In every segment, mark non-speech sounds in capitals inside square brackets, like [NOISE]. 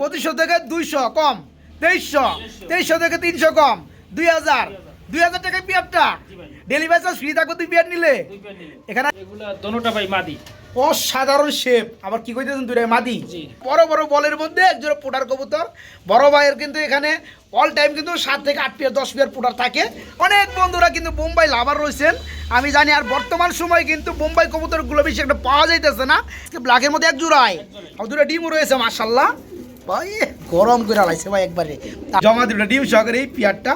পঁচিশশো থেকে দুইশো কম তেইশশো তেইশশো থেকে তিনশো কম দুই হাজার দুই হাজার টাকায় পেয়ারটা। ডেলিভারি চার্জ ফ্রি থাকবে তুই পেয়ার নিলে। এখানে দোনোটা ভাই মাদি। অসাধারণ শেপ আবার কি কইতেছেন দুইটাই মাদি? বড় বড় বলের মধ্যে একজোড়া পোটার কবুতর। বড় ভাইয়ের কিন্তু এখানে অল টাইম কিন্তু সাত থেকে আট পিয়ার দশ পিয়ার পোটার থাকে। অনেক বন্ধুরা কিন্তু বোম্বাই লাভার রয়েছেন। আমি জানি আর বর্তমান সময় কিন্তু বোম্বাই কবুতরগুলো বেশি একটা পাওয়া যাইতেছে না। ব্ল্যাকের মধ্যে এক জোড়ায়। আর দুটো ডিমও রয়েছে মার্শাল্লাহ ভাই গরম করে ভাই একবারে। জমা ডিম সহকারে এই পিয়ারটা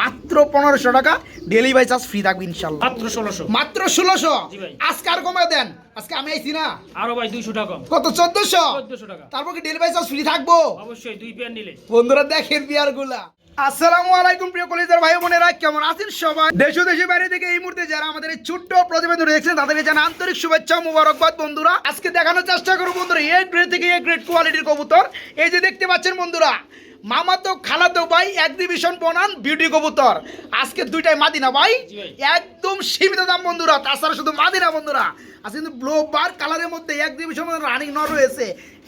মাত্র পনেরোশো টাকা ডেলিভারি চার্জ ফ্রি থাকবে ইনশাল্লাহ মাত্র ষোলোশো। মাত্র ষোলোশো? আজকে আর কমে দেন আজকে আমি আইছি না। আরও ভাই দুইশো টাকা কত চোদ্দশো? চোদ্দশো টাকা। তারপর কি ডেলিভারি চার্জ ফ্রি থাকব? অবশ্যই দুই পেয়ার নিলে। বন্ধুরা দেখেন বিয়ারগুলা আসসালামু আলাইকুম প্রিয় কলেজের ভাই বোনেরা কেমন আছেন সবাই? দেশ দেশের বাইরে থেকে এই মুহূর্তে যারা আমাদের এই ছোট্ট প্রতিবেদন দেখছেন তাদেরকে জানা আন্তরিক শুভেচ্ছা মুবারকবাদ বন্ধুরা। আজকে দেখানোর চেষ্টা করব বন্ধুরা এ গ্রেড থেকে এ গ্রেড কোয়ালিটির কবুতর। এই যে দেখতে পাচ্ছেন বন্ধুরা মামাতো খালাতো ভাই এক ডিভিশন বনান বিউটি কবুতর। আজকে দুইটাই মাদিনা ভাই ভাই। একদম সীমিত দাম বন্ধুরা তাছাড়া শুধু মাদিনা বন্ধুরা। আজকে কিন্তু ব্লো বার কালারের মধ্যে এক ডিভিশন রানিং নর রয়েছে।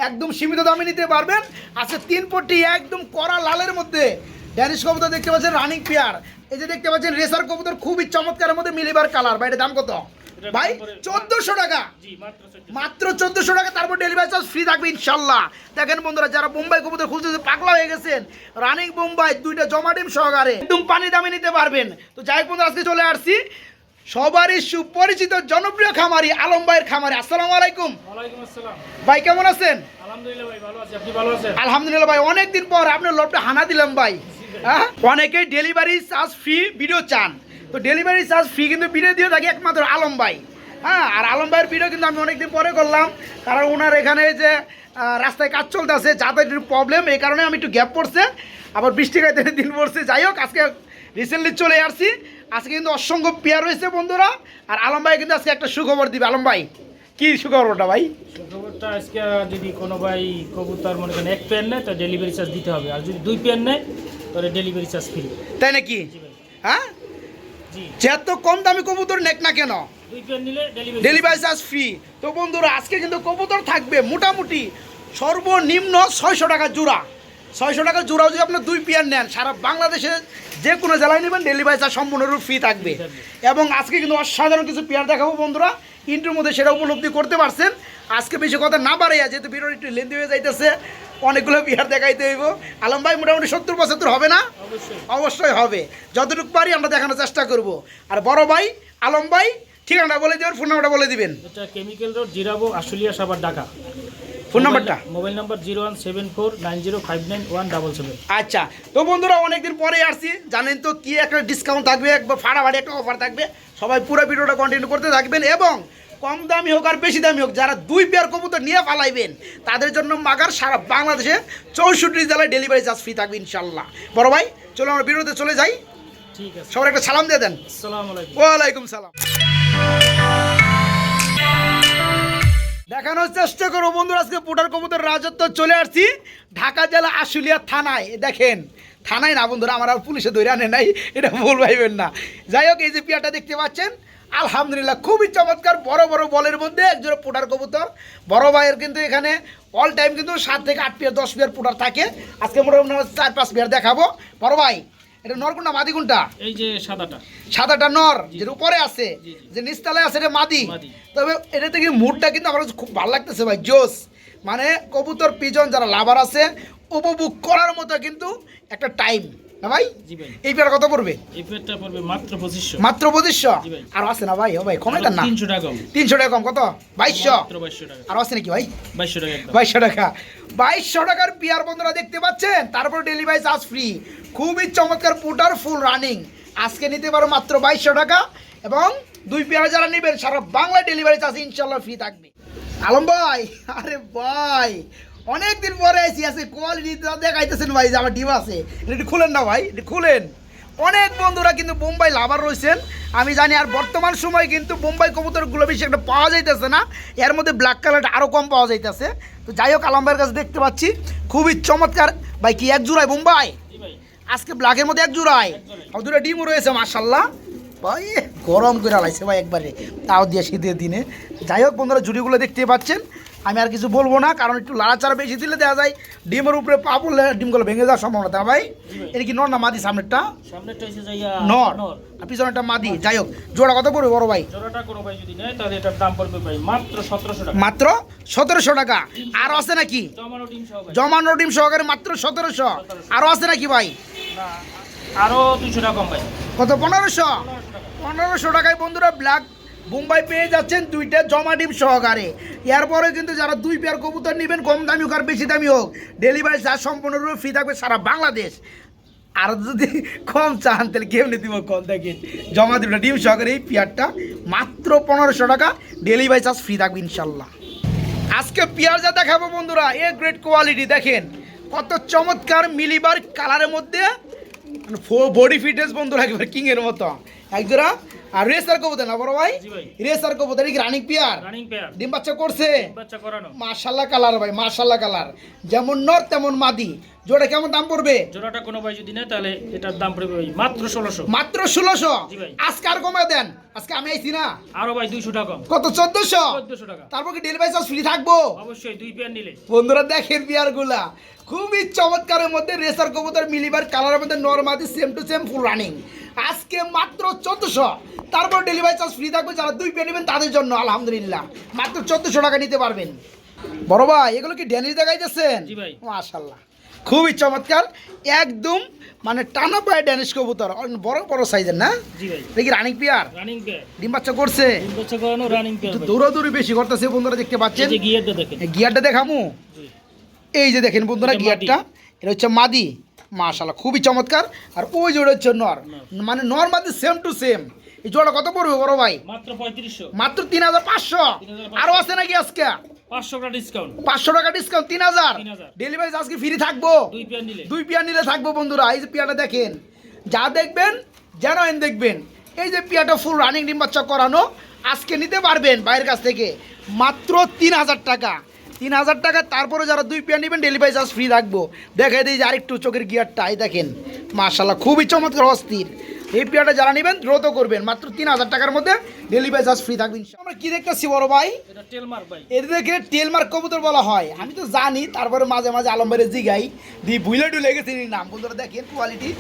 একদম সীমিত দামে নিতে পারবেন। আজকে তিন পটি একদম কড়া লালের মধ্যে। ড্যানিশ কবুতর দেখতে পাচ্ছেন রানিং পেয়ার। এই যে দেখতে পাচ্ছেন রেসার কবুতর খুবই চমৎকারের মধ্যে মিলিবার কালার। ভাই দাম কত? ভাই চোদ্দশো টাকা। মাত্র চোদ্দশো টাকা। তারপর ডেলিভারি চার্জ ফ্রি থাকবে ইনশাল্লাহ। দেখেন বন্ধুরা যারা বোম্বাই কবুতর খুঁজতে পাগলা হয়ে গেছেন। রানিং বোম্বাই দুইটা জমা ডিম সহকারে। একদম পানি দামে নিতে পারবেন। তো যাই হোক বন্ধুরা আজকে চলে আসছি। সবারই সুপরিচিত জনপ্রিয় খামারি আলম ভাইয়ের খামারি। আসসালামু আলাইকুম। ভাই কেমন আছেন? আলহামদুলিল্লাহ ভাই ভালো আছি। আপনি ভালো আছেন? আলহামদুলিল্লাহ ভাই অনেকদিন পর আপনার লোভটা হানা দিলাম ভাই। হ্যাঁ? অনেকেই ডেলিভারি চার্জ ফ্রি ভিডিও চান। তো ডেলিভারি চার্জ ফ্রি কিন্তু ভিডিও দিয়ে থাকি একমাত্র আলম ভাই। হ্যাঁ আর আলম ভাইয়ের ভিডিও কিন্তু আমি অনেকদিন পরে করলাম। কারণ ওনার এখানে যে রাস্তায় কাজ চলতেছে যাতায়াতের প্রবলেম এই কারণে আমি একটু গ্যাপ পড়ছে। আবার বৃষ্টি গাইতে দিন পড়ছে। যাই হোক, আজকে রিসেন্টলি চলে আসছি। আজকে কিন্তু অসংখ্য পেয়ার রয়েছে বন্ধুরা। আর আলম ভাই কিন্তু আজকে একটা সুখবর দিবে। আলম ভাই, কি সুখবরটা ভাই? খবরটা আজকে যদি কোনো ভাই কবুতর মনে করেন, এক পেয়ার নেয়, তো ডেলিভারি চার্জ দিতে হবে। আর যদি দুই পেয়ার নেয় তাহলে ডেলিভারি চার্জ ফ্রি তাই নাকি? হ্যাঁ? যত কম দামি কবুতর নেক না কেন? ডেলিভারি চার্জ ফ্রি তো বন্ধুরা আজকে কিন্তু কবুতর থাকবে মোটামুটি সর্বনিম্ন ছয়শো টাকা জোড়া। ছয়শো টাকা জোড়াও যদি আপনার দুই পিয়ার নেন সারা বাংলাদেশে যে কোনো জেলায় নেবেন ডেলিভারি চার্জ সম্পূর্ণরূপ ফ্রি থাকবে। এবং আজকে কিন্তু অসাধারণ কিছু পেয়ার দেখাবো বন্ধুরা। ইন্টুর মধ্যে সেটা উপলব্ধি করতে পারছেন। আজকে বেশি কথা না বাড়াইয়া যেহেতু ভিডিও একটু লেন্দি হয়ে যাইতেছে অনেকগুলো পেয়ার দেখাইতে হইব। আলম ভাই মোটামুটি সত্তর পঁচাত্তর হবে না? অবশ্যই। অবশ্যই হবে। যতটুকু পারি আমরা দেখানোর চেষ্টা করব। আর বড় ভাই আলম ভাই ঠিকানাটা বলে দেবেন ফোন নাম্বারটা বলে দিবেন। এটা chemical road Zirabo Ashulia Savar Dhaka. Phone নাম্বারটা mobile number zero one seven four nine zero five nine one double seven আচ্ছা তো বন্ধুরা অনেকদিন পরে আসছি। জানেন তো কি একটা ডিসকাউন্ট থাকবে একবার ফাড়াফাড়ি একটা অফার থাকবে। সবাই পুরো ভিডিওটা কন্টিনিউ করতে থাকবেন এবং কম দামি হোক আর বেশি দামি হোক যারা দুই পেয়ার কবুতর নিয়ে ফালাইবেন তাদের জন্য মাগার সারা বাংলাদেশে চৌষট্টি জেলায় ডেলিভারি চার্জ ফ্রি থাকবে ইনশাল্লাহ। বড় ভাই চলো আমরা ভিডিওতে চলে যাই। ঠিক আছে। সবার একটা সালাম দিয়ে দেন। ওয়ালাইকুম সালাম। দেখানোর চেষ্টা করব বন্ধুরা আজকে পুটার কবুতর রাজত্ব চলে আসছি ঢাকা জেলা আশুলিয়া থানায়। দেখেন থানায় না বন্ধুরা আমার আর পুলিশে ধরে আনে নাই এটা ভুল ভাইবেন না। যাই হোক এই যে পিয়াটা দেখতে পাচ্ছেন আলহামদুলিল্লাহ খুবই চমৎকার বড় বড় বলের মধ্যে একজোড়া পোটার কবুতর। বড় ভাইয়ের কিন্তু এখানে অল টাইম কিন্তু সাত থেকে আট পিয়ার দশ পিয়ার পোটার থাকে। আজকে মোটামুটি চার পাঁচ পিয়ার দেখাবো। বড় ভাই এটা নরকুন্ডা মাদি কোনটা? এই যে সাদাটা। সাদাটা নর যেটা উপরে আছে। যে নিচতলে আছে এটা মাদি। মাদি। তবে এটা থেকে মুডটা কিন্তু আমার খুব ভালো লাগতেছে ভাই জোস। মানে কবুতর পিজন যারা লাভার আছে উপভোগ করার মতো কিন্তু একটা টাইম না ভাই? এই পেয়ার কত পড়বে? এই পেয়ারটা পড়বে মাত্র পঁচিশশো। মাত্র পঁচিশশো? জি ভাই। আর আছে না ভাই? ও ভাই কমে দেন না। তিনশো টাকা কম। তিনশো টাকা কম কত? বাইশশো? মাত্র বাইশশো টাকা। আর আছে নাকি ভাই? বাইশশো টাকা একদম। বাইশশো টাকা। বাইশশো টাকার পিয়ার বন্ধুরা দেখতে পাচ্ছেন? তারপর ডেলিভারি চার্জ ফ্রি খুবই চমৎকার পুটার ফুল রানিং আজকে নিতে পারো মাত্র বাইশশো টাকা এবং দুই পেয়ার যারা নেবেন সারা বাংলা ডেলিভারি চার্জ ইনশাল্লাহ ফ্রি থাকবে। আলম ভাই আরে ভাই। অনেক দিন পরে এসি আছে কোয়ালিটি দেখাইতেছেন ভাই যে আমার ডিম আছে। এটা খুলেন না ভাই, একটু খুলেন। অনেক বন্ধুরা কিন্তু বোম্বাই লাভার রয়েছেন। আমি জানি আর বর্তমান সময় কিন্তু বোম্বাই কবুতরগুলো বেশি একটা পাওয়া যাইতেছে না। এর মধ্যে ব্ল্যাক কালারটা আরও কম পাওয়া যাইতেছে। তো যাই হোক আলম ভাইয়ের কাছে দেখতে পাচ্ছি। খুবই চমৎকার। ভাই কি এক জোড়ায় বোম্বাই? আজকে ব্ল্যাকের মধ্যে এক জোড়ায়। আর দুটো ডিমও রয়েছে মার্শাল্লাহ ভাই, গরম করে লাইছে ভাই একবারে। তাও দিয়ে শীতের দিনে। যাই হোক, বন্ধুরা, জুড়িগুলো দেখতে পাচ্ছেন। আমি আর কিছু বলব না কারণ একটু লাড়াচাড়া বেশি দিলে দেখা যায় ডিমের উপরে পা পড়লে ডিমগুলো ভেঙে যাওয়ার সম্ভাবনা থাকে ভাই। এটা কি নর না মাদি সামনেরটা? সামনেরটা নর। আর পিছনেরটা মাদি। যাই হোক জোড়া কত পড়বে বড় ভাই? জোড়াটা কোনো ভাই যদি নেয় তাহলে এটার দাম পড়বে ভাই মাত্র সতেরোশো টাকা। মাত্র টাকা। আরও আছে নাকি? জমানো ডিম সহ জমানো ডিম সহকারে মাত্র সতেরোশো। আরও আছে নাকি ভাই? না আরও দুইশো টাকা কম ভাই। কত? পনেরোশো? পনেরোশো টাকায় বন্ধুরা ব্ল্যাক মুম্বাই পেয়ে যাচ্ছেন দুইটা জমা ডিম সহকারে। এরপরে কিন্তু যারা দুই পেয়ার কবুতর নেবেন, কম দামি হোক আর বেশি দামি হোক ডেলিভারি চার্জ সম্পূর্ণরূপে ফ্রি থাকবে সারা বাংলাদেশ। আর যদি কম চান, তাহলে কেমনি দিব কম? দেখেন, জমা দিবেন ডিম সহকারে এই পেয়ারটা মাত্র পনেরোশো টাকা ডেলিভারি চার্জ ফ্রি থাকবে ইনশাল্লাহ। আজকে পেয়ার যা দেখাবো বন্ধুরা, এ গ্রেট কোয়ালিটি দেখেন, কত চমৎকার মিলিবার কালারের মধ্যে বডি ফিটনেস বন্ধুরা, একেবারে কিংয়ের মতো। একজোড়া আর রেসার কবুতর না বড় ভাই? রেসার কবুতর কি রানিং পিয়ার রানিং পেয়ার ডিম বাচ্চা করছে? বাচ্চা করানো। মাশাল্লাহ কালার ভাই মাশাল্লাহ কালার যেমন নর তেমন মাদি। জোড়া কেমন দাম পড়বে? জোড়াটা কোনো ভাই যদি নেয় তাহলে এটার দাম পড়বে মাত্র ষোলোশো। মাত্র। আজকে আর কমে দেন। আজকে আমি আইছি না। আরও ভাই দুইশো টাকা কত চোদ্দশো? চোদ্দশো টাকা। তারপর কি ডেলিভারি চার্জ ফ্রি থাকব? অবশ্যই দুই পেয়ার নিলে। বন্ধুরা দেখেন বিয়ারগুলা। খুবই চমৎকারের মধ্যে রেসার কবুতর মিলিবার কালারের মধ্যে নরমাদি same to same full running আজকে মাত্র চোদ্দশো। তারপর ডেলিভারি চার্জ ফ্রি থাকবে যারা দুই পেয়ে নেবেন তাদের জন্য আলহামদুলিল্লাহ। মাত্র চোদ্দশো টাকা নিতে পারবেন। বড় ভাই এগুলো কি ড্যানিশ দেখাইতেছেন? জি ভাই। মাশাল্লাহ খুবই চমৎকার একদম মানে টানা পায়ে ড্যানিশ কবুতর বড় বড় সাইজের না? দেখি রানিং পিয়ার ডিম বাচ্চা করছে? দৌড়াদৌড়ি বেশি করতেছে বন্ধুরা দেখতে পাচ্ছেন। গিয়ারটা দেখামু। এই যে দেখেন বন্ধুরা গিয়ারটা এটা হচ্ছে মাদি। মাশাল্লাহ খুবই চমৎকার। আর ওই জোড়া হচ্ছে নর। মানে নর মাদি সেম টু সেম এই জোড়া কত পড়বে বড় ভাই? মাত্র পঁয়ত্রিশশো। মাত্র তিন হাজার পাঁচশো। 3,500 আরও আছে নাকি আজকে? পাঁচশো টাকা ডিসকাউন্ট পাঁচশো টাকা ডিসকাউন্ট তিন হাজার। ডেলিভারি আজকে ফ্রি থাকব? দুই পেয়ার নিলে। থাকব বন্ধুরা। এই যে পিয়াটা দেখেন যা দেখবেন যেন দেখবেন। এই যে পিয়াটা ফুল রানিং ডিম বাচ্চা করানো আজকে নিতে পারবেন বাইরের কাছ থেকে। মাত্র তিন হাজার টাকা। তিন হাজার টাকা, তারপরে যারা দুই পেয়ার নেবেন ডেলিভারি চার্জ ফ্রি রাখব। দেখে দিই যে আরেকটু চোখের গিয়ারটা এই দেখেন। মার্শাল্লাহ খুবই চমৎকার অস্থির। এই পিয়াটা যারা নেবেন দ্রুত করবেন। মাত্র তিন হাজার টাকার মধ্যে ডেলিভারি চার্জ ফ্রি থাকবে। ইনশাল্লাহ। আমরা কি দেখতেছি বড় ভাই? এদেরকে টেলমার্ক কবুতর বলা হয়। আমি তো জানি তারপরে মাঝে মাঝে আলম্বারে জিগাই দিয়ে ভুলে ডুলে গেছে নাম। বন্ধুরা দেখেন কোয়ালিটি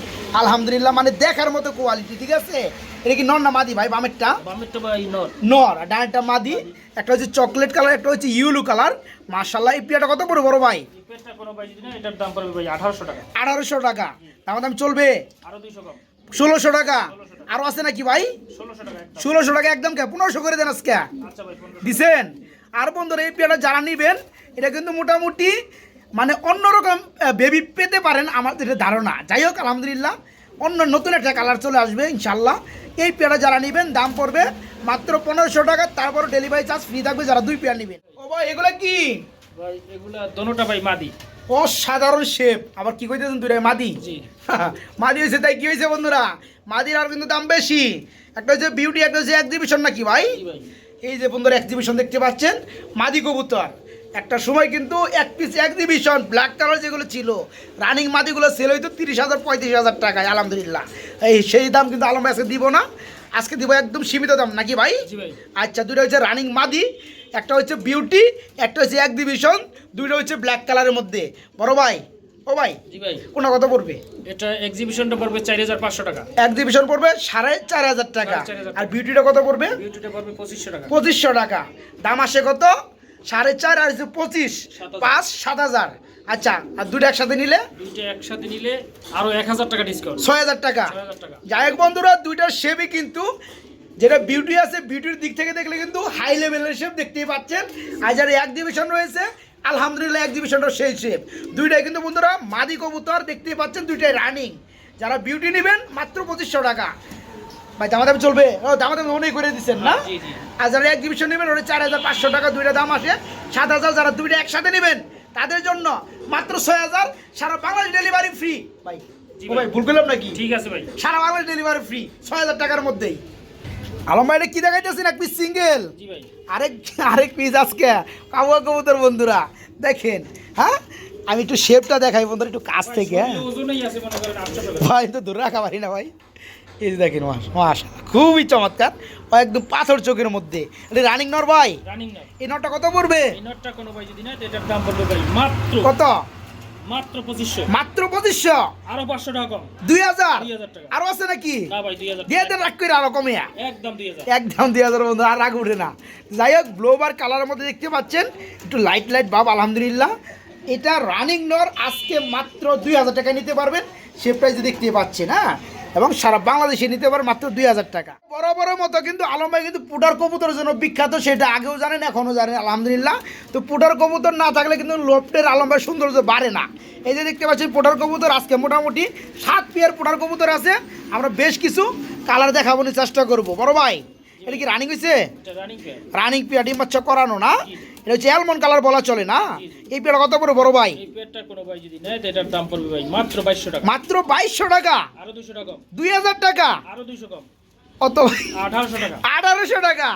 আলহামদুলিল্লাহ মানে দেখার মতো কোয়ালিটি ঠিক আছে? এটা কি নর না মাদি ভাই বামেরটা? নর। আর ডানেরটা মাদি। একটা হচ্ছে চকলেট কালার একটা হচ্ছে ইউলু কালার মার্শাল্লাহ এই পিয়াটা কত পড়ে বড় ভাই? পেয়ারটা আঠারোশো টাকা। আঠারোশো টাকা। দাম দাম চলবে? আরও দুইশো কম। ষোলোশো টাকা। আরও আছে নাকি ভাই? ষোলোশো টাকা একদম কে? পনেরোশো করে দেন আজকে। আচ্ছা দিছেন? আর বন্ধুরা এই পেয়ারটা যারা নিবেন এটা কিন্তু মোটামুটি মানে অন্যরকম বেবি পেতে পারেন আমার এটা ধারণা। যাই হোক আলহামদুলিল্লাহ অন্য নতুন একটা কালার চলে আসবে ইনশাল্লাহ এই পেয়ারটা যারা নেবেন দাম পড়বে মাত্র পনেরোশো টাকা তারপর ডেলিভারি চার্জ ফ্রি থাকবে যারা দুই পেয়ার নেবেন। ও ভাই এগুলো কি? ভাই এগুলা দোনোটা ভাই মাদি। অসাধারণ শেপ। আবার কি কইতেছেন দুই মাদি। [LAUGHS] মাদি হয়েছে তাই কি হয়েছে বন্ধুরা? মাদির আর কিন্তু দাম বেশি। একটা হচ্ছে বিউটি একটা হচ্ছে এক্সিবিশন নাকি ভাই? ভাই। এই যে বন্ধুরা এক্সিবিশন দেখতে পাচ্ছেন মাদি কবুতর। একটা সময় কিন্তু এক পিস এক্সিবিশন ব্ল্যাক কালার যেগুলো ছিল রানিং মাদিগুলো সেল হইতো তিরিশ হাজার পঁয়ত্রিশ হাজার টাকায় আলহামদুলিল্লাহ। এই সেই দাম কিন্তু আলম আজকে দিব না। আজকে দিব একদম সীমিত দাম নাকি ভাই? আচ্ছা দুটো হচ্ছে রানিং মাদি। একটা হচ্ছে বিউটি একটা হচ্ছে এক্সিবিশন দুইটা হচ্ছে ব্ল্যাক কালারের মধ্যে। বড় ভাই ও ভাই কোনটা কত পড়বে? এটা এক্সিবিশনটা পড়বে চার হাজার পাঁচশো টাকা। এক্সিবিশন পড়বে সাড়ে চার হাজার টাকা। আর বিউটিটা কত পড়বে? বিউটিটা পড়বে পঁচিশশো টাকা। পঁচিশশো টাকা। দাম আসে কত? সাড়ে চার আর হচ্ছে পঁচিশ। পাঁচ সাত হাজার। আচ্ছা আর দুটো একসাথে নিলে? দুইটা একসাথে নিলে আরও এক হাজার টাকা ডিসকাউন্ট ছয় হাজার টাকা। যাই হোক বন্ধুরা দুইটার শেপই কিন্তু যেটা বিউটি আছে বিউটির দিক থেকে দেখলে কিন্তু হাই লেভেলের শেপ দেখতেই পাচ্ছেন। আর যারা এক ডিভিশন রয়েছে আলহামদুলিল্লাহ এক ডিভিশনটা সেই শেপ দুইটাই কিন্তু বন্ধুরা মাদি কবুতর দেখতেই পাচ্ছেন দুইটাই রানিং যারা বিউটি নেবেন মাত্র পঁচিশশো টাকা। ভাই দামা দাম চলবে? ও দামা দাম অনেক করে দিচ্ছেন না? আর যারা এক ডিভিশন নেবেন ওটা চার হাজার পাঁচশো টাকা দুইটা দাম আসে। সাত হাজার যারা দুইটা একসাথে নেবেন তাদের জন্য মাত্র ছয় হাজার সারা বাংলাদেশ ডেলিভারি ফ্রি ভাই ভাই। ভাই। ভুল করলাম নাকি? ঠিক আছে ভাই। সারা বাংলাদেশ ডেলিভারি ফ্রি ছয় হাজার টাকার মধ্যেই। আলম ভাই কি দেখাইতেছেন এক পিস সিঙ্গেল আরেক আরেক পিস আজকে। কাবুয়া কবুতর বন্ধুরা দেখেন হ্যাঁ? আমি একটু শেপটা দেখাই বন্ধুরা একটু কাছ থেকে। ভাই তো দূর রাখা পারি না ভাই। এই যে দেখেন মাস খুবই চমৎকার। ও একদম পাথর চোখের মধ্যে। রানিং নর ভাই? এই নটটা কত পড়বে? কত? মাত্র আরও পাঁচশো টাকা কম। আরও আছে নাকি? না ভাই দুই হাজার দিয়ে দেন রাখ করে আরও একদম দুই হাজার। একদম বন্ধু আর রাগ উঠে না। যাই হোক ব্লোবার কালারের মধ্যে দেখতে পাচ্ছেন একটু লাইট লাইট বাব আলহামদুলিল্লাহ। এটা রানিং নর আজকে মাত্র দুই হাজার টাকা নিতে পারবেন। সে প্রাইসে দেখতে পাচ্ছেন হ্যাঁ? এবং সারা বাংলাদেশে নিতে পারে মাত্র দুই হাজার টাকা। বড় বড় মতো কিন্তু আলম ভাই কিন্তু পুটার কবুতরের জন্য বিখ্যাত সেটা আগেও জানেন এখনও জানেন আলহামদুলিল্লাহ। তো পুটার কবুতর না থাকলে কিন্তু লোফটের আলম ভাই সৌন্দর্য বাড়ে না। এই যে দেখতে পাচ্ছেন পোটার কবুতর আজকে মোটামুটি সাত পেয়ার পোটার কবুতর আছে। আমরা বেশ কিছু কালার দেখাবোর চেষ্টা করব। বড় ভাই এটা কি রানিং হয়েছে রানিং পেয়ার ডিম বাচ্চা করানো না। এটা হচ্ছে অ্যালমন্ড কালার বলা চলে না? এই পেয়ার কত পড়ে বড় ভাই? এই পেয়ারটা কোনো ভাই যদি নেয় এটার দাম পড়বে ভাই মাত্র বাইশশো টাকা। মাত্র বাইশশো টাকা? আরও দুশো টাকা কম। দুই হাজার টাকা? আরও দুশো কম। কত আঠারোশো টাকা।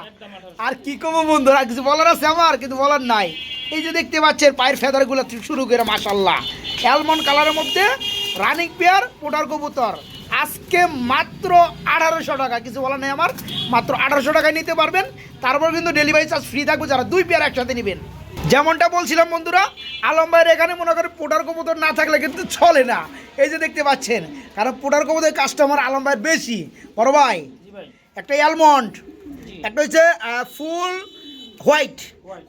আর কি কমো বন্ধুরা কিছু বলার আছে আমার? কিন্তু বলার নাই। এই যে দেখতে পাচ্ছেন পায়ের ফেদারগুলো শুরু করে মাসাল্লাহ অ্যালমন্ড কালারের মধ্যে রানিং পেয়ার পোটার কবুতর। আজকে মাত্র আঠারোশো টাকা। কিছু বলার নেই আমার মাত্র আঠারোশো টাকায় নিতে পারবেন। তারপর কিন্তু ডেলিভারি চার্জ ফ্রি থাকবে যারা দুই পেয়ার একসাথে নেবেন। যেমনটা বলছিলাম বন্ধুরা আলম ভাইয়ের এখানে মনে করেন পোটার কবুতর না থাকলে কিন্তু চলে না। এই যে দেখতে পাচ্ছেন কারণ পোটার কবুতর কাস্টমার আলম ভাইয়ের বেশি। বড় ভাই একটা অ্যালমন্ড একটা হচ্ছে ফুল হোয়াইট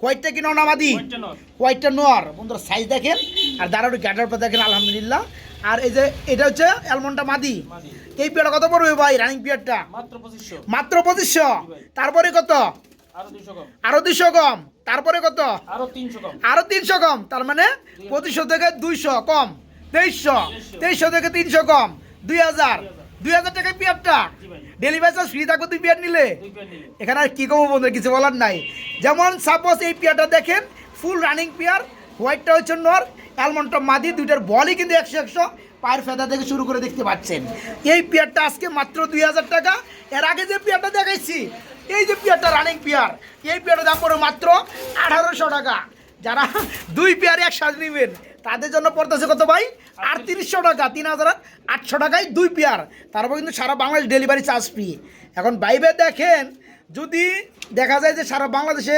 হোয়াইটটা কি পয়েন্টটা হোয়াইটটা নোয়ার বন্ধুরা সাইজ দেখেন আর দাঁড়ানো গ্যাটার পর দেখেন আলহামদুলিল্লাহ। আর এই যে এটা হচ্ছে অ্যালমন্ডটা মাদি। এই পিয়ারটা কত পড়বে ভাই রানিং পিয়ারটা? মাত্র পঁচিশশো। তারপরে কত? আরও দুশো কম। তারপরে কত? আরও তিনশো কম। তার মানে পঁচিশশো থেকে দুইশো কম। তেইশশো। তেইশশো। থেকে তিনশো কম। দুই হাজার। দুই হাজার। টাকা পিয়ারটা। ডেলিভারি চার্জ ফ্রি থাকবে নিলে। পেয়ার নিলে। এখানে আর কি কমো বন্ধু কিছু বলার নাই। যেমন সাপোজ এই পেয়ারটা দেখেন ফুল রানিং পেয়ার হোয়াইটটা হচ্ছে নর অ্যালমন্ডটা মাদি, দুইটার বলই কিন্তু একশো একশো। পায়ের ফেদা থেকে শুরু করে দেখতে পাচ্ছেন। এই পেয়ারটা আজকে মাত্র দুই হাজার টাকা। এর আগে যে পেয়ারটা দেখাইছি, এই যে পেয়ারটা রানিং পেয়ার। এই পেয়ারের দাম পড়ে মাত্র আঠারোশো টাকা। যারা দুই পেয়ার একসাথে নেবেন, তাদের জন্য পড়তেছে কত ভাই? আটত্রিশশো টাকা, তিন হাজার আটশো টাকায় দুই পেয়ার। তারপর কিন্তু সারা বাংলাদেশ ডেলিভারি চার্জ ফ্রি এখন বাইবে দেখেন যদি দেখা যায় যে সারা বাংলাদেশে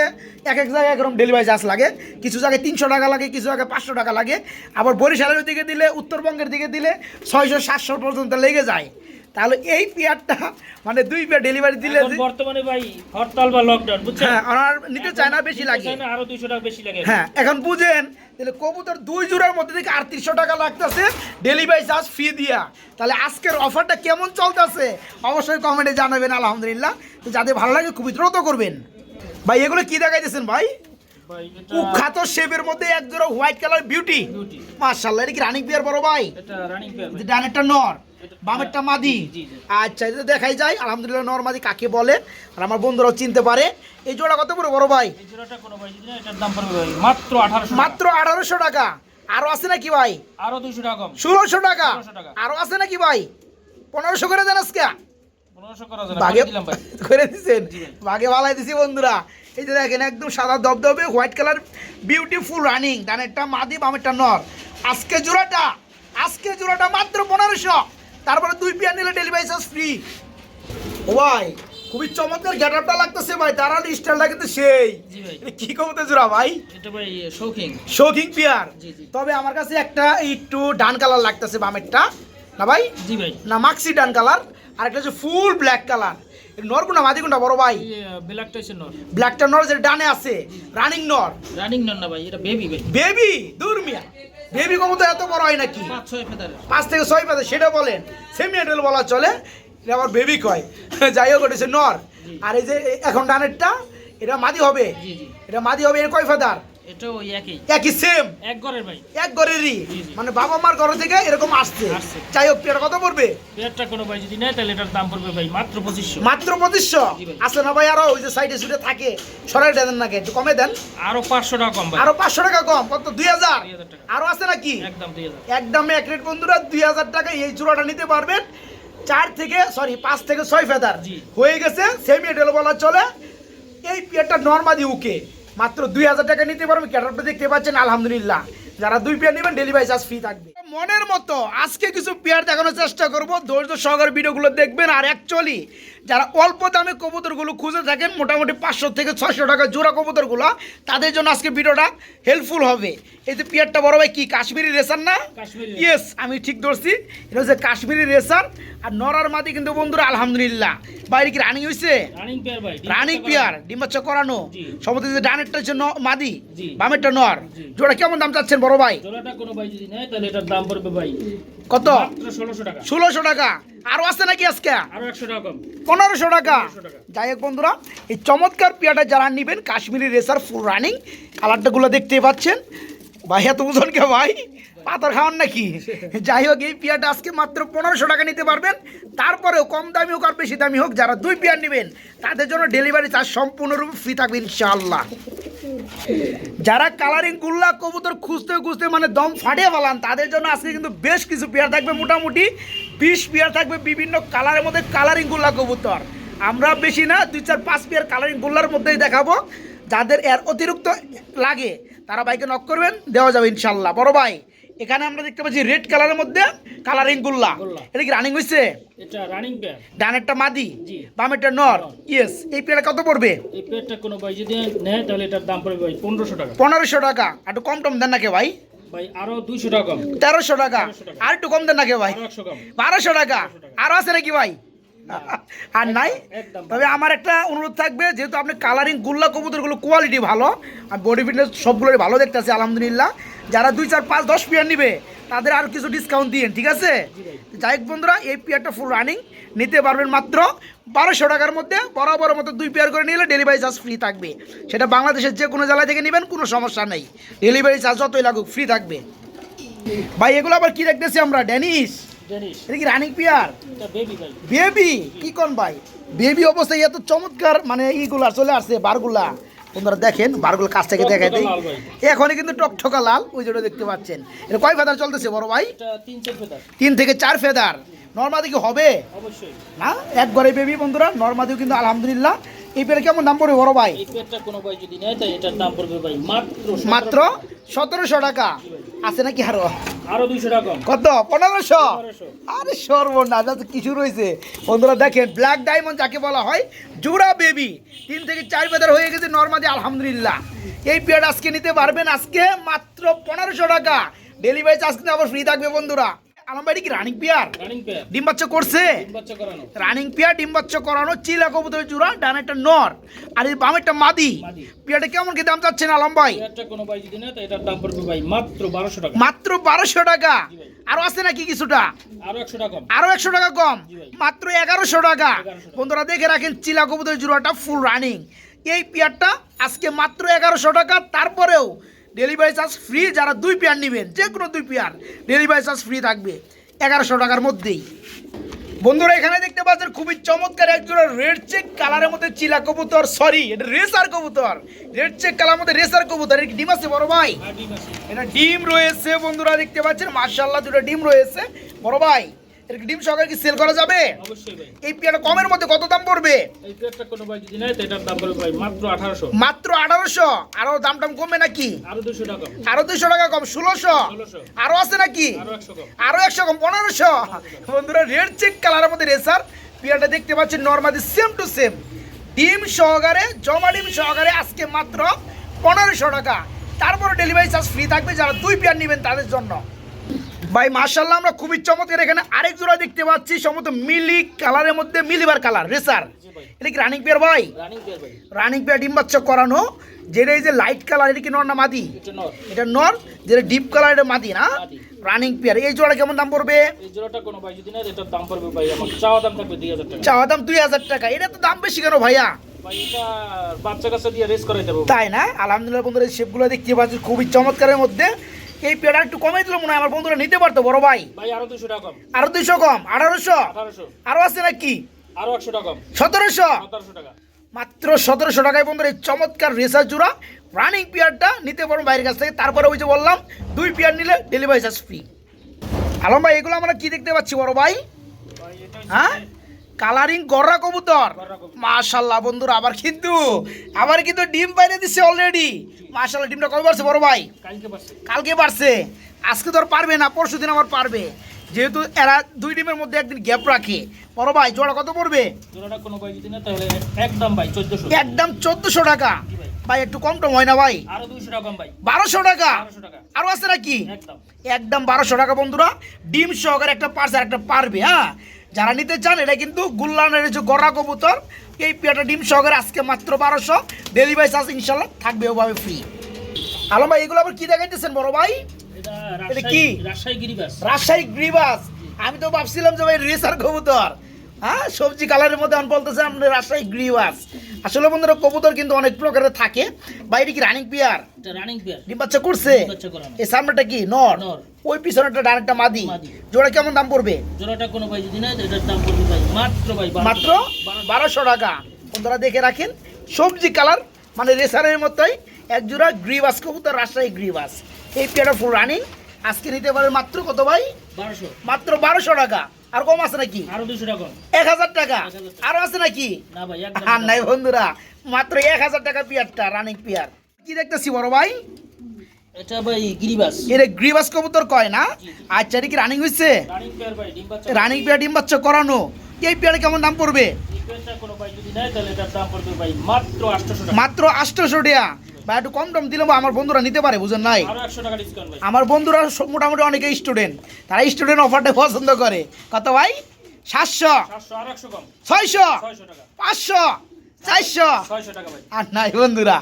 এক এক জায়গায় এরকম ডেলিভারি চার্জ লাগে, কিছু জায়গায় তিনশো টাকা লাগে, কিছু জায়গায় পাঁচশো টাকা লাগে, আবার বরিশালের দিকে দিলে, উত্তরবঙ্গের দিকে দিলে ছয়শো, সাতশো পর্যন্ত লেগে যায়। তাহলে এই পেয়ারটা মানে দুই পেয়ার ডেলিভারি দিলে বর্তমানে ভাই হরতাল বা লকডাউন বুঝছেন? হ্যাঁ ওনার নিতে চায় না বেশি লাগে। চায় না, আরও দুইশো টাকা বেশি লাগে। হ্যাঁ এখন বুঝেন তাহলে কবুতর দুই জোড়ার মধ্যে থেকে আটত্রিশশো টাকা লাগতেছে ডেলিভারি চার্জ ফি দিয়া। তাহলে আজকের অফারটা কেমন চলতেছে? অবশ্যই কমেন্টে জানাবেন আলহামদুলিল্লাহ। তো যাদের ভালো লাগে খুবই দ্রুত করবেন। ভাই এগুলো কি দেখাইতেছেন ভাই? কুখ্যাত শেপের মধ্যে এক জোড়া হোয়াইট কালার বিউটি মার্শাল্লাহ এটা কি রানিং পিয়ার বড় ভাই? এটা রানিং পেয়ার ডানেরটা নর। বামেরটা মাদি। আচ্ছা এটা দেখাই যায় আলহামদুলিল্লাহ নর মাদি কাকে বলে? আর আমার বন্ধুরাও চিনতে পারে। এই জোড়া কত পড়ে বড় ভাই? মাত্র আঠারোশো টাকা। আরও আছে নাকি ভাই? আরও দুইশো টাকা ষোলোশো টাকা। আরও আছে নাকি ভাই? পনেরোশো করে দেন আজকে। করা দিচ্ছেন ভালাই দিছি বন্ধুরা। এই যে দেখেন একদম সাদা দবদবে হোয়াইট কালার বিউটিফুল রানিং ডানেরটা মাদি বামেরটা নর। আজকে জোড়াটা আজকে জোড়াটা মাত্র পনেরোশো। তারপরে দুই পিয়ার নিলে ডেলিভারি চার্জ ফ্রি ও ভাই খুবই চমৎকার গেটআপটা লাগতেছে ভাই তারা স্টাইলটা কিন্তু সেই। কি কমতে জোড়া ভাই? এটা ভাই শৌখিন শৌখিন পিয়ার। জি, জি। তবে আমার কাছে একটা একটু ডান কালার লাগতেছে বামেরটা। না ভাই? জি ভাই। না মাক্সি ডান কালার আর একটা হচ্ছে ফুল ব্ল্যাক কালার নর কোনটা মাদি কোনটা বড় ভাই? ব্ল্যাকটা হচ্ছে নর। ব্ল্যাকটা নর যেটা ডানে আছে। রানিং নর। রানিং নর না ভাই এটা বেবি ভাই। বেবি দুর্মিয়া বেবি কমতো এত বড় হয় নাকি? পাঁচ থেকে ছয় পাতা সেটা বলেন। সেমি অ্যাডাল্ট বলা চলে এটা আবার বেবি কয়। [LAUGHS] যাই হোক ওটা নর। আর এই যে এখন ডানেরটা এটা মাদি হবে। এটা মাদি হবে এর কয় ফেদার? ওই একই। একই সেম এক ঘরের ভাই এক ঘরেরই। মানে বাবা মার ঘর থেকে এরকম আসছে? আসছে। যাই হোক এটা কত পড়বে? পেয়ারটা কোনো ভাই যদি নেয় তাহলে এটার দাম পড়বে ভাই মাত্র পঁচিশশো। মাত্র পঁচিশশো? আসলে না ভাই আরও ওই যে সাইডে সুইডে থাকে সরাই দেন নাকি একটু কমে দেন। আরও পাঁচশো টাকা কম আরও পাঁচশো টাকা কম কত? দুই হাজার? 2000 আরও আছে নাকি? একদম দুই হাজার। একদম এক রেট বন্ধুরা দুই হাজার টাকা এই চূড়াটা নিতে পারবেন। চার থেকে সরি পাঁচ থেকে ছয় ফেদার। হয়ে গেছে সেমি এডেল বলা চলে। এই পিয়ারটা নর্মাদি উকে মাত্র দুই হাজার টাকা নিতে পারবেন ক্যাটারটা দেখতে পাচ্ছেন? আলহামদুলিল্লাহ। যারা দুই পেয়ার নেবেন ডেলিভারি চার্জ ফ্রি থাকবে। মনের মতো আজকে কিছু পেয়ার দেখানোর চেষ্টা করব। ধৈর্য সহকারে ভিডিওগুলো দেখবেন। আর অ্যাকচুয়ালি যারা অল্প দামে কবুতরগুলো খুঁজে থাকেন মোটামুটি পাঁচশো থেকে ছশো টাকা জোড়া কবুতরগুলো তাদের জন্য আজকে ভিডিওটা হেল্পফুল হবে। এই যে পেয়ারটা বড় ভাই কি কাশ্মীরি রেসার না? ইয়েস আমি ঠিক ধরছি। এটা হচ্ছে কাশ্মীরি রেসার আর নরার মাদি কিন্তু বন্ধুরা আলহামদুলিল্লাহ। বাইরে কি রানিং হয়েছে রানিং পেয়ার ভাই রানিং পেয়ার ডিম বাচ্চা করানো। সমস্ত যে ডানেরটা হচ্ছে মাদি বামেরটা নর। জোড়া কেমন দাম চাচ্ছেন বড় ভাই? কত? ষোলোশো টাকা। ষোলোশো টাকা। আরও আছে নাকি আজকে? আরও একশো টাকা পনেরোশো টাকা। যাই হোক বন্ধুরা এই চমৎকার পেয়ারটা যারা নেবেন কাশ্মীরি রেসার ফুল রানিং কালারটাগুলো দেখতেই পাচ্ছেন। ভাই এত ওজন কে ভাই? পাতার খাওয়ান নাকি? যাই হোক এই পেয়ারটা আজকে মাত্র পনেরোশো টাকা নিতে পারবেন। তারপরেও কম দামি হোক আর বেশি দামি হোক যারা দুই পেয়ার নেবেন তাদের জন্য ডেলিভারি চার্জ সম্পূর্ণরূপে ফ্রি থাকবে ইনশাআল্লাহ। যারা কালারিং গুল্লা কবুতর খুঁজতে খুঁজতে মানে দম ফাটিয়ে ফেলান তাদের জন্য আজকে কিন্তু বেশ কিছু পেয়ার থাকবে মোটামুটি। বিশ পেয়ার থাকবে বিভিন্ন কালারের মধ্যে কালারিং গুল্লা কবুতর। আমরা বেশি না দুই চার পাঁচ পেয়ার কালারিং গুল্লার মধ্যেই দেখাবো। যাদের এর অতিরিক্ত লাগে তারা বাইকে নক করবেন দেওয়া যাবে ইনশাল্লাহ। বড় ভাই এখানে আমরা দেখতে পাচ্ছি রেড কালারের মধ্যে কালারিং গুল্লা। এটা কি রানিং হয়েছে এটা রানিং পেয়ার ডানেরটা মাদি বামেরটা নর। ইয়েস এই পেয়ারটা কত পড়বে? এই পেয়ারটা কোনো ভাই যদি নেয় তাহলে এটার দাম পড়বে ভাই পনেরোশো টাকা। পনেরোশো টাকা। একটু কম টম দেন না কে ভাই? ভাই আরও দুইশো টাকা তেরোশো টাকা। 1300 টাকা। আর একটু কম দেন ভাই? আরও একশো কম। বারোশো টাকা। আরও আছে নাকি ভাই? আর নাই? তবে আমার একটা অনুরোধ থাকবে যেহেতু আপনি কালারিং গুল্লা কবুতরগুলো কোয়ালিটি ভালো আর বডি ফিটনেস সবগুলোই ভালো দেখতেছে আলহামদুলিল্লাহ। যারা দুই চার পাঁচ দশ পিয়ার নিবে তাদের আর কিছু ডিসকাউন্ট দিন ঠিক আছে? যাই হোক বন্ধুরা এই পিয়ারটা ফুল রানিং নিতে পারবেন মাত্র বারোশো টাকার মধ্যে বরাবর মতো দুই পেয়ার করে নিলে ডেলিভারি চার্জ ফ্রি থাকবে। সেটা বাংলাদেশের যে কোনো জেলা থেকে নেবেন কোনো সমস্যা নেই। ডেলিভারি চার্জ যতই লাগুক ফ্রি থাকবে। ভাই এগুলো আবার কি দেখতেছি আমরা? ড্যানিশ জানিস এটা কি রানিং পিয়ার বেবি কি কোন ভাই? বেবি অবস্থায় এত চমৎকার মানে ইগুলা চলে আসছে বারগুলা। দেখেন বারগুলো কাছ থেকে দেখাই দিই। এখনই কিন্তু টকঠকা লাল ওই যেটা দেখতে পাচ্ছেন। এটা কয় ফেদার চলতেছে বড় ভাই? তিন থেকে চার ফেদার। নর্মাদি কি হবে? অবশ্যই। না? একবারে বেবি বন্ধুরা নর্মাদিও কিন্তু আলহামদুলিল্লাহ। এই পেয়ারে কেমন দাম পড়বে বড় ভাই? এই পেয়ারটা কোনো ভাই যদি নেয় তাই এটার দাম পড়বে ভাই মাত্র মাত্র সতেরোশো টাকা। আছে নাকি আরও? আরও দুইশো টাকা কত? পনেরোশো? 1500 আরে সর্বনাশ কিছু রয়েছে। বন্ধুরা দেখেন ব্ল্যাক ডায়মন্ড যাকে বলা হয় জুড়া বেবি তিন থেকে চার বেদার হয়ে গেছে নর্মাদি আলহামদুলিল্লাহ। এই পেয়ার আজকে নিতে পারবেন আজকে মাত্র পনেরোশো টাকা। ডেলিভারি চার্জ কিন্তু আবার ফ্রি থাকবে বন্ধুরা। আমার বাড়ি কি রানিং পেয়ার? ডিম বাচ্চা করছে? রানিং পেয়ার ডিম বাচ্চা করানো চিলা কবুতরের জোড়া ডান একটা নর আর এই বামেরটা মাদি। মাদি। পেয়ারটা কেমন কি দাম চাচ্ছেন আলম ভাই? মাত্র বারোশো টাকা। মাত্র বারোশো টাকা। আরও আছে নাকি কিছুটা? আরও একশো টাকা কম। মাত্র এগারোশো টাকা। 1100 বন্ধুরা দেখে রাখেন চিলা কবুতর জোড়াটা ফুল রানিং এই পেয়ারটা আজকে মাত্র এগারোশো টাকা তারপরেও ডেলিভারি চার্জ ফ্রি যারা দুই পেয়ার নেবেন যে কোনো দুই পেয়ার ডেলিভারি চার্জ ফ্রি থাকবে এগারোশো টাকার মধ্যেই। বন্ধুরা এখানে দেখতে পাচ্ছেন খুবই চমৎকার একজোড়া রেড চেক কালারের মধ্যে চিলা কবুতর সরি এটা রেসার কবুতর। রেড চেক কালার মধ্যে রেসার কবুতর এটা ডিম আছে বড় ভাই? আছে। এটা ডিম রয়েছে বন্ধুরা দেখতে পাচ্ছেন মার্শাল্লাহ দুটো ডিম রয়েছে। বড় ভাই এর ডিম সহকারে কি সেল করা যাবে? অবশ্যই ভাই। এই পেয়ারটা কমের মধ্যে কত দাম পড়বে? এই পেয়ারটা কোনো ভাই যদি নেয় তো এটার দাম পড়বে ভাই মাত্র আঠারোশো। মাত্র আরও দাম টাম কমবে নাকি? আরও দুশো টাকা কম। আরও দুশো টাকা কম ষোলোশো? 1600 আরও আছে নাকি? আরও একশো কম। আরও একশো কম পনেরোশো? বন্ধুরা রেড চেক কালারের মধ্যে রেসার পেয়ারটা দেখতে পাচ্ছেন নর্মালি সেম টু সেম ডিম সহকারে জমা ডিম সহকারে আজকে মাত্র পনেরোশো টাকা। তারপরে ডেলিভারি চার্জ ফ্রি থাকবে যারা দুই পেয়ার নেবেন তাদের জন্য। ভাই মার্শাল্লাহ আমরা খুবই চমৎকার। এখানে আরেক জোড়া দেখতে পাচ্ছি সম্ভবত মিলি কালারের মধ্যে মিলিবার কালার রেসার। এটা কি রানিং পেয়ার ভাই? রানিং পেয়ার ডিম বাচ্চা করানো যেটা এই যে লাইট কালার এটা কি নর না মাদি? এটা নর। যেটা ডিপ কালার এটা মাদি না? রানিং পেয়ার এই জোড়া কেমন দাম পড়বে? এই জোড়াটা কোনো ভাই যদি নেয় এটার দাম পড়বে ভাই আমার চাওয়া দাম থাকবে দুই হাজার টাকা। চাওয়া দাম টাকা এটা তো দাম বেশি কেন ভাইয়া? তাই না? আলহামদুলিল্লাহ বন্ধুরা শেপগুলো দেখতে পাচ্ছি খুবই চমৎকারের মধ্যে। এই পেয়ারটা একটু কমে দিলে মনে হয় আমার বন্ধুরা নিতে পারতো বড় ভাই। ভাই আরও দুশো টাকা কম। আরও দুইশো কম? আঠারোশো? আরও আছে নাকি? আরও একশো টাকা কম। সতেরোশো? সতেরোশো টাকা। মাত্র সতেরোশো টাকায় বন্ধুরা এই চমৎকার রেসার জোড়া রানিং পেয়ারটা নিতে পারব বাইরের কাছ থেকে। তারপরে ওই যে বললাম দুই পেয়ার নিলে ডেলিভারি চার্জ ফ্রি আলম ভাই এগুলো আমরা কি দেখতে পাচ্ছি বড় ভাই? হ্যাঁ? কালারিং গররা কবুতর। মাশাল্লাহ বন্ধুরা আবার কিন্তু আবার কিন্তু ডিম বাইরে দিচ্ছে অলরেডি মাশাল্লাহ ডিমটা কবে পারছে বড় ভাই? কালকে পারছে কালকে পারছে আজকে তো আর পারবে না পরশু দিন আবার পারবে। যেহেতু এরা দুই ডিমের মধ্যে একদিন গ্যাপ রাখে। বড় ভাই জোড়া কত পড়বে? জোড়াটা কোনো ভাই যদি না তাহলে একদম ভাই চোদ্দশো। একদম চোদ্দশো টাকা। ভাই? একটু কম টম হয় না ভাই? আরও দুইশো টাকা কম ভাই। বারোশো টাকা? আরও আছে নাকি? একদম। একদম বারোশো টাকা বন্ধুরা। ডিম সহকারে একটা পার্স আর একটা পারবে হ্যাঁ? যারা নিতে চান এটা কিন্তু গুল্লানের যে গড়া কবুতর এই পেয়াটা ডিম সহকারে আজকে মাত্র বারোশো। ডেলিভারি চার্জ ইনশাল্লাহ থাকবে ওভাবে ফ্রি আলম ভাই এগুলো আবার কি দেখাইতেছেন বড় ভাই? এটা কি? রাজশাহী গ্রিবাস। আমি তো ভাবছিলাম যে ভাই রেসার কবুতর। হ্যাঁ সবজি কালারের মধ্যে আমি বলতেছে আপনি রাজশাহী গ্রিবাস। আসলে বন্ধুরা কবুতর কিন্তু অনেক প্রকারের থাকে। বাইরে কি রানিং পিয়ার এটা রানিং পেয়ার ডিম বাচ্চা করছে? ডিম এই সামনেটা কি? নর। ওই পিছনেটা ডানেরটা মাদি। জোড়া কেমন দাম পড়বে? জোড়াটা কোনো ভাই যদি না এটার দাম পড়বে ভাই মাত্র ভাই বারোশো মাত্র টাকা। বারোশো টাকা। বন্ধুরা দেখে রাখেন সবজি কালার মানে রেসারের মতোই। এক জোড়া গ্রিবাস কবুতর রাজশাহী গ্রিবাস। এই পেয়ারটা ফুল রানিং আজকে নিতে পারে মাত্র কত ভাই? বারোশো। মাত্র বারোশো টাকা। আর কম আছে নাকি? আরও দুশো টাকা? এক হাজার টাকা। 1000 আরও আছে নাকি? আর নাই বন্ধুরা মাত্র এক হাজার টাকা পিয়ারটা রানিং পিয়ার। কি দেখতেছি বড় ভাই? এটা ভাই গিরিবাস। এটা গ্রিবাস কবুতর কয় না। আচ্ছা এটা কি রানিং হয়েছে রানিং পেয়ার ডিম বাচ্চা। করানো। এই পেয়ারে কেমন দাম পড়বে? মাত্র আটশোশো টাকা। বা একটু কম টম দিলে আমার বন্ধুরা নিতে পারে বুঝেন নাই? ভাই। আমার বন্ধুরা মোটামুটি অনেকে স্টুডেন্ট তারা স্টুডেন্ট অফারটা পছন্দ করে। কত ভাই? সাতশো। ছয়শো। পাঁচশো। চারশো। আর নাই বন্ধুরা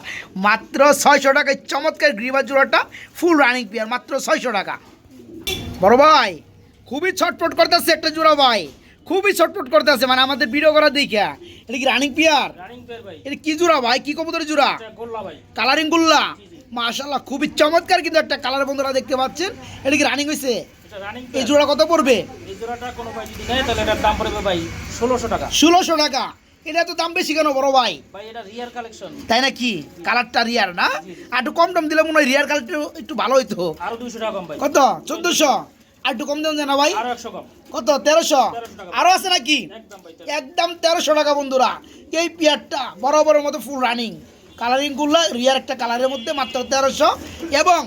মাত্র ছয়শো টাকায় চমৎকার গ্রিবার জোড়াটা ফুল রানিং পেয়ার মাত্র ছয়শো টাকা। বড় ভাই খুবই ছটফট করতেছে একটা জোড়া ভাই। খুবই ছটফট করতেছে মানে আমাদের ভিডিও করা দেখা। এটা কি রানিং পেয়ার? এটা কি জোড়া ভাই? কি কবুতরের জোড়া? কালারিং গুল্লা। মাশাল্লাহ খুবই চমৎকার কিন্তু একটা কালার বন্ধুরা দেখতে পাচ্ছেন। এটা কি রানিং হয়েছে এই জোড়া কত পড়বে? ষোলোশো টাকা। এটা তো দাম বেশি কেন বড় ভাই? তাই না কি কালারটা রিয়ার না আর একটু কম দাম দিলে মনে হয় রিয়ার কালারটা একটু ভালো হইতো। কত? চোদ্দশো? আর একটু কম দাম দেয় না ভাই? একশো কম। কত? তেরোশো? 1300 আরও আছে নাকি? একদম তেরোশো। টাকা বন্ধুরা। এই পেয়ারটা বড় বড় মতো ফুল রানিং কালারিংগুলো রিয়ার একটা কালারের মধ্যে মাত্র তেরোশো। এবং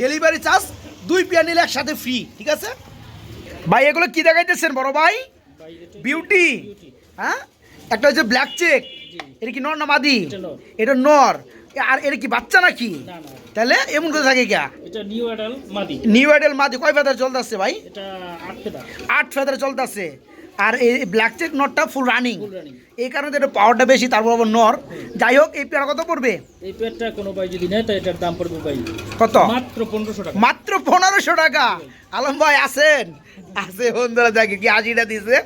ডেলিভারি চার্জ দুই পেয়ার নিলে একসাথে ফ্রি ঠিক আছে? ভাই এগুলো কি দেখাইতেছেন বড় ভাই? বিউটি হ্যাঁ? একটা হচ্ছে ব্ল্যাক চেক এটা কি নর না মাদি? এটা নর। আর এটা কি বাচ্চা নাকি? তাহলে এমন করে থাকে কে এটা নিউ অ্যাডাল মাদি। নিউ আইডেল মাদি কয় ফেদার চলতেছে ভাই? এটা আট পেটা আট ফেদার আর এই ব্ল্যাক চেক নটটা ফুল রানিং এই কারণে এটা পাওয়ারটা বেশি তারপর আবার নর যাই হোক এই পেয়ারা কত পড়বে? এই পেয়ারটা কোনো ভাই যদি নেয় তাহলে এটার দাম পড়বে ভাই কত? মাত্র পনেরোশো টাকা। মাত্র পনেরোশো টাকা। আলম ভাই আছেন আছে বন্ধুরা দেখে কি আশিটা দিছে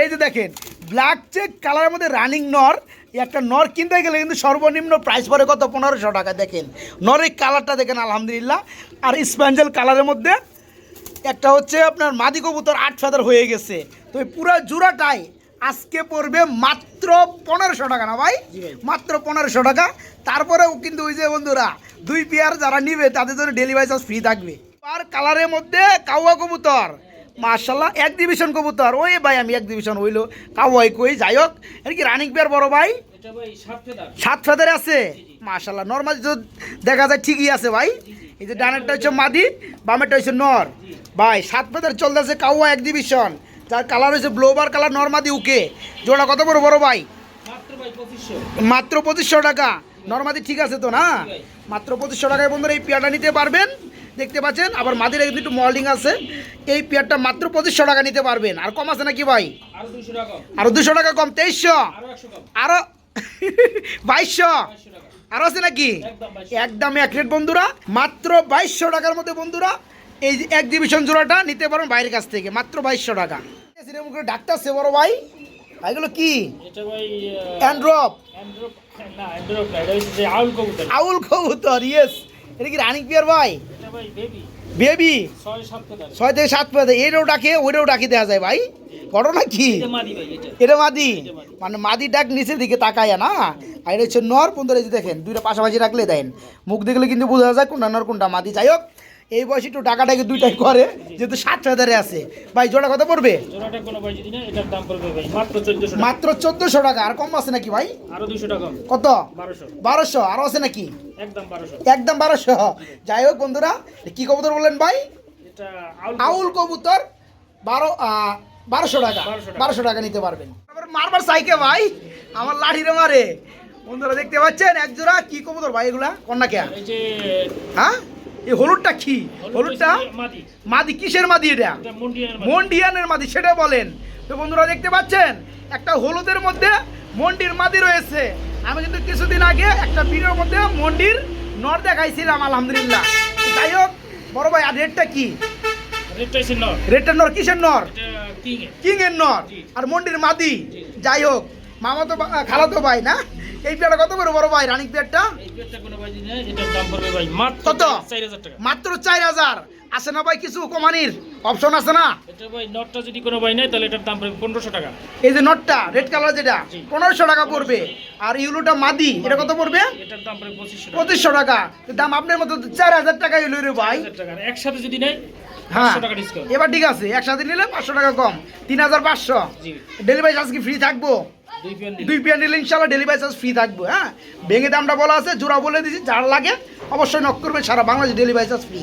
এই যে দেখেন ব্ল্যাক চেক কালারের মধ্যে রানিং নর একটা নর কিনতে গেলে কিন্তু সর্বনিম্ন প্রাইস পড়ে কত? পনেরোশো টাকা দেখেন। নরের কালারটা দেখেন আলহামদুলিল্লাহ। আর স্প্যাঞ্জেল কালারের মধ্যে একটা হচ্ছে আপনার মাদি কবুতর আট ফেদার হয়ে গেছে। তো এই পুরো জোড়াটাই আজকে পড়বে মাত্র পনেরোশো টাকা না ভাই? ভাই। মাত্র পনেরোশো টাকা। তারপরেও কিন্তু ওই যে বন্ধুরা দুই পেয়ার যারা নিবে তাদের জন্য ডেলিভারি চার্জ ফ্রি থাকবে। আর কালারের মধ্যে কাউয়া কবুতর। মার্শাল্লাহ এক ডিভিশন কবুতর। ওই ভাই আমি এক ডিভিশন হইল। কাউয়াই কই যাই হোক। এটা কি রানিং পেয়ার বড় ভাই? এটা ভাই সাত ফেদারে। আছে? মার্শাল্লাহ নর্মাল দেখা যায় ঠিকই আছে ভাই। এই যে ডানেরটা হচ্ছে মাদি বামেরটা হচ্ছে নর। ভাই সাত ফেদার চলতেছে কাউয়া এক ডিভিশন যার কালার হচ্ছে ব্লোবার কালার নর্মাদি উকে জোড়া কত বড় বড় ভাই? মাত্র পঁচিশশো। টাকা। নর্মাদি ঠিক আছে তো না? মাত্র পঁচিশশো টাকায় বন্ধুরা এই পেয়ারটা নিতে পারবেন। দেখতে পাচ্ছেন আবার মাদির কিন্তু একটু মল্ডিং আছে। এই পেয়ারটা মাত্র পঁচিশশো টাকা নিতে পারবেন। আর কম আছে নাকি ভাই? আরও দুশো টাকা কম। তেইশশো? আরও একশো কম। আরও [LAUGHS] বাইশশো? বাইশশো টাকা। আরও আছে নাকি? একদম এক রেট বন্ধুরা মাত্র বাইশশো টাকার মধ্যে বন্ধুরা এই যে এক ডিভিশন জোড়াটা নিতে পারেন বাইরের কাছ থেকে মাত্র বাইশশো টাকা। করে ডাক্তার সে বড় ভাই। এগুলো কি? অ্যান্ড্রপ আউল কবুতর। ইয়েস এটা কি রানিক পিয়ার ভাই? বেবি বেবি ছয় থেকে সাত পেতে এটাও ডাকে ওইটাও ডাকি দেওয়া যায় ভাই। ঘটনা কি এটা মাদি। মানে মাদি ডাক নিচের দিকে তাকায় না। আর এটা হচ্ছে নর পনেরো দেখেন দুইটা পাশাপাশি রাখলে দেন। মুখ দেখলে কিন্তু বোঝা যায় কোনটা নর কোনটা মাদি। যাই হোক এই বয়সে একটু টাকাটাকে দুইটাই করে যেহেতু সাত হাজারে আছে। ভাই জোড়া কত পড়বে? মাত্র চোদ্দশো টাকা। আর কম আছে নাকি ভাই? টাকা কত? বারোশো। আরও আছে নাকি? একদম বারোশো। যাই হোক বন্ধুরা কি কবুতর বললেন ভাই? আউল কবুতর। বারো বারোশো টাকা। বারোশো টাকা। নিতে পারবেন। মারবার সাইকে ভাই আমার লাঠিরে মারে। বন্ধুরা দেখতে পাচ্ছেন এক জোড়া কি কবুতর ভাই এগুলা? কন্যা কে হ্যাঁ? এই হলুদটা কি? হলুদটা মাদি। কিসের মাদি এটা? মুন্ডিয়ানের মাদি। সেটা বলেন। তো বন্ধুরা দেখতে পাচ্ছেন? একটা হলুদের মধ্যে মন্ডির মাদি রয়েছে। আমি কিন্তু কিছুদিন আগে একটা ভিডিওর মধ্যে মন্ডির নর দেখাইছিলাম আলহামদুলিল্লাহ। যাই হোক বড় ভাই আর রেটটা কি? রেটটা নর। কিসের নর? কিং এর নর। আর মন্ডির মাদি? যাই হোক মামা তো খালা তো ভাই না? এই পেয়ারটা কত করে বড় ভাই? রানিং পেয়ারটা? এই পেটটা কোনো ভাই যদি না এটার দাম পড়বে ভাই মাত্র কত? মাত্র চার হাজার। আছে না ভাই কিছু কমানির অপশন আছে না? এটা ভাই নটটা যদি কোনো ভাই নেয় তাহলে এটার দাম পড়বে পনেরোশো টাকা। এই যে নটটা রেড কালার যেটা পনেরোশো টাকা পড়বে। আর ইউলোটা মাদি এটা কত পড়বে? এটার দাম পড়বে পঁচিশশো টাকা। দাম আপনার মতো চার হাজার টাকা এলো রে ভাই। একসাথে যদি নেয় হ্যাঁ। এবার ঠিক আছে একসাথে নিলে পাঁচশো টাকা কম। তিন হাজার পাঁচশো। ডেলিভারি চার্জ কি ফ্রি থাকব? দুই পেয়ার নিলে ইনশাল্লাহ ডেলিভারি চার্জ ফ্রি থাকবে হ্যাঁ? ভেঙে দামটা বলা আছে, জোড়া বলে দিয়েছি, যার লাগে অবশ্যই নক করবে, সারা বাংলাদেশ ডেলিভারি চার্জ ফ্রি